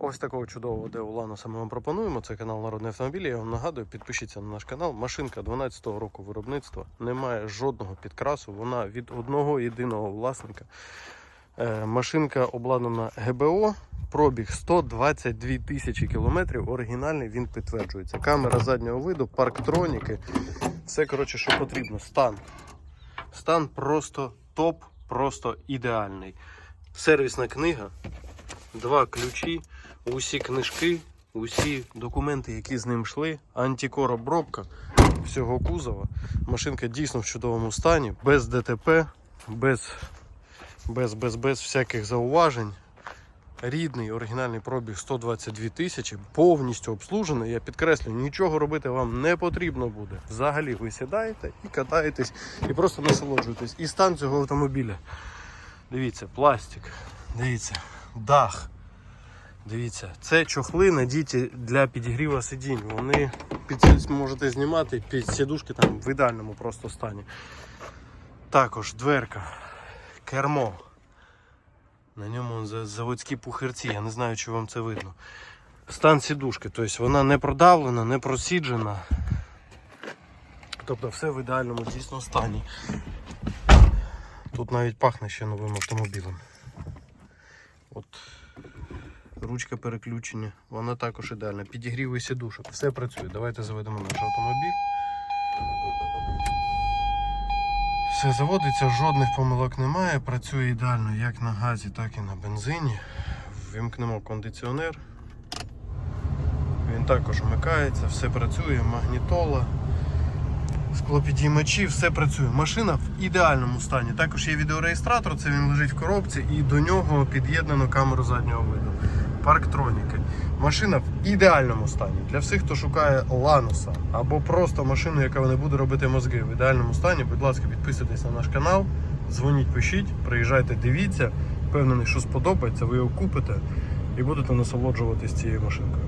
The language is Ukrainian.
Ось такого чудового Део Ланоса ми вам пропонуємо. Це канал Народний автомобіль. Я вам нагадую, підпишіться на наш канал. Машинка 12-го року виробництва. Немає жодного підкрасу. Вона від одного єдиного власника. Е, Машинка обладнана ГБО. Пробіг 122 тисячі кілометрів. Оригінальний він підтверджується. Камера заднього виду, парктроніки. Все коротше, що потрібно. Стан. Стан просто топ, просто ідеальний. Сервісна книга, два ключі, усі книжки, усі документи, які з ним йшли, антикор обробка всього кузова. Машинка дійсно в чудовому стані, без ДТП, без, без, без, без всяких зауважень. Рідний оригінальний пробіг 122 тисячі, повністю обслужений. Я підкреслю, нічого робити вам не потрібно буде. Взагалі ви сідаєте і катаєтесь, і просто насолоджуєтесь. І стан цього автомобіля. Дивіться, пластик, дивіться, дах. Дивіться, це чохли надіті для підігріва сидінь. Вони під, можете знімати під сідушки там в ідеальному просто стані. Також дверка, кермо. На ньому заводські пухирці, я не знаю, чи вам це видно. Стан сідушки, тобто вона не продавлена, не просіджена. Тобто все в ідеальному дійсно стані. Тут навіть пахне ще новим автомобілем. От ручка переключення, вона також ідеальна. Підігрів і сідушок, все працює. Давайте заведемо наш автомобіль. Все заводиться, жодних помилок немає. Працює ідеально як на газі, так і на бензині. Вімкнемо кондиціонер. Він також вмикається, все працює, магнітола, склопідіймачі, все працює. Машина в ідеальному стані. Також є відеореєстратор, це він лежить в коробці і до нього під'єднано камеру заднього виду. Парктроніки. Машина в ідеальному стані. Для всіх, хто шукає Лануса або просто машину, яка не буде робити мозги в ідеальному стані, будь ласка, підписуйтесь на наш канал, дзвоніть, пишіть, приїжджайте, дивіться. Впевнений, що сподобається, ви його купите і будете насолоджуватись цією машинкою.